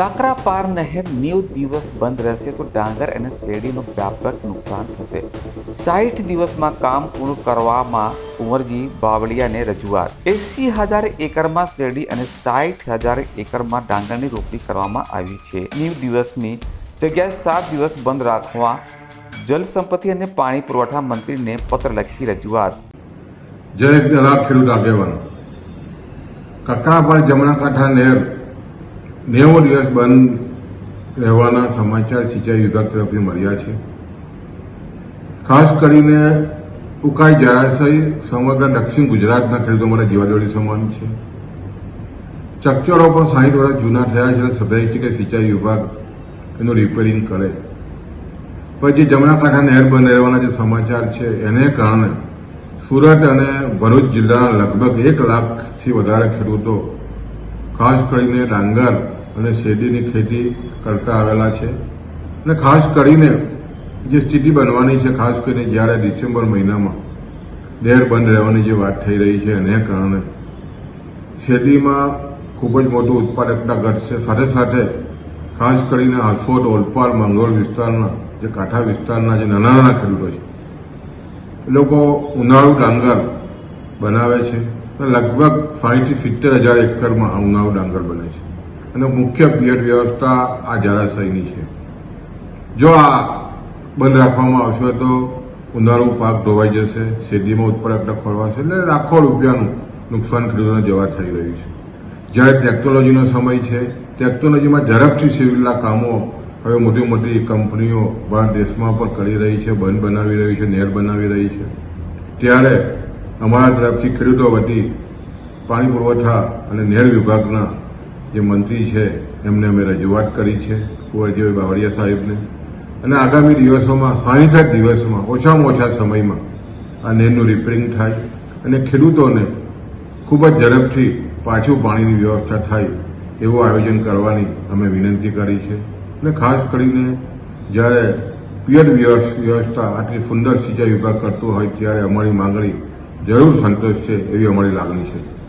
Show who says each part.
Speaker 1: કાકરાપાર નહેર નેવ દિવસ બંધ રહેશે તો ડાંગર અને શેરડીનું વ્યાપક નુકસાન થશે. સાઠ દિવસમાં કામ પૂરું કરવામાં કુંવરજી બાવળિયાને રજૂઆત. એસી હજાર એકરમાં શેરડી અને સાઠ હજાર એકરમાં ડાંગરની રોપણી કરવામાં આવી છે. નેવ દિવસની જગ્યાએ સાત દિવસ બંધ રાખવા જલ સંપત્તિ અને પાણી પુરવઠા મંત્રીને પત્ર લખી રજૂઆત.
Speaker 2: જય ખેડૂત આગેવાન. કકડાપાડ જમણા કાંઠા નહેર નેવું દિવસ બંધ રહેવાના સમાચાર સિંચાઈ વિભાગ તરફથી મળ્યા છે. ખાસ કરીને ઉકાઈ જળાશય સમગ્ર દક્ષિણ ગુજરાતના ખેડૂતો માટે જીવાદોડી સમાન છે. ચકચોરો પણ સાહીઠ વર્ષ જૂના થયા છે અને સભાય છે કે સિંચાઈ વિભાગ એનું રિપેરિંગ કરે. પણ જે જમણા કાંઠા નહેર બંધ રહેવાના જે સમાચાર છે, એને કારણે સુરત અને ભરૂચ જિલ્લાના લગભગ એક લાખથી વધારે ખેડૂતો ખાસ કરીને ડાંગર અને શેરડીની ખેતી કરતા આવેલા છે. અને ખાસ કરીને જે સ્થિતિ બનવાની છે, ખાસ કરીને જ્યારે ડિસેમ્બર મહિનામાં ડેર બંધ રહેવાની જે વાત થઈ રહી છે, એને કારણે શેરડીમાં ખૂબ જ મોટું ઉત્પાદકતા ઘટશે. સાથે સાથે ખાસ કરીને હાંસોટ ઓલપાડ મંગોળ વિસ્તારના જે કાંઠા વિસ્તારના જે નાના નાના ખેડૂતો છે, એ લોકો ઉનાળુ ડાંગર બનાવે છે. લગભગ સાહીઠથી સિત્તેર હજાર એકરમાં આ ઉનાળુ ડાંગર બને છે. અને મુખ્ય પિયત વ્યવસ્થા આ જળાશયની છે. જો આ બંધ રાખવામાં આવશે તો ઉનાળુ પાક ધોવાઈ જશે, શેરડીમાં ઉત્પાદકતા ખોરવાશે એટલે લાખો રૂપિયાનું નુકસાન ખેડૂતોને જવા થઈ રહ્યું છે. જ્યારે ટેકનોલોજીનો સમય છે, ટેકનોલોજીમાં ઝડપથી સિવિલના કામો હવે મોટી મોટી કંપનીઓ ભારત દેશમાં પણ કરી રહી છે, બંધ બનાવી રહી છે, નેર બનાવી રહી છે. ત્યારે અમારા તરફથી ખેડૂતો વતી પાણી પુરવઠા અને નહેર વિભાગના જે મંત્રી છે, એમને અમે રજૂઆત કરી છે, કુંવરજીભાઈ બાવળિયા સાહેબને. અને આગામી દિવસોમાં સાહીઠ દિવસમાં, ઓછામાં ઓછા સમયમાં આ નહેરનું રિપેરિંગ થાય અને ખેડૂતોને ખૂબ જ ઝડપથી પાછું પાણીની વ્યવસ્થા થાય એવું આયોજન કરવાની અમે વિનંતી કરી છે. અને ખાસ કરીને જ્યારે પિયત વ્યવસ્થા આટલી સુંદર સિંચાઈ વિભાગ કરતો હોય, ત્યારે અમારી માંગણી જરૂર સંતોષ છે એવી અમારી લાગણી છે.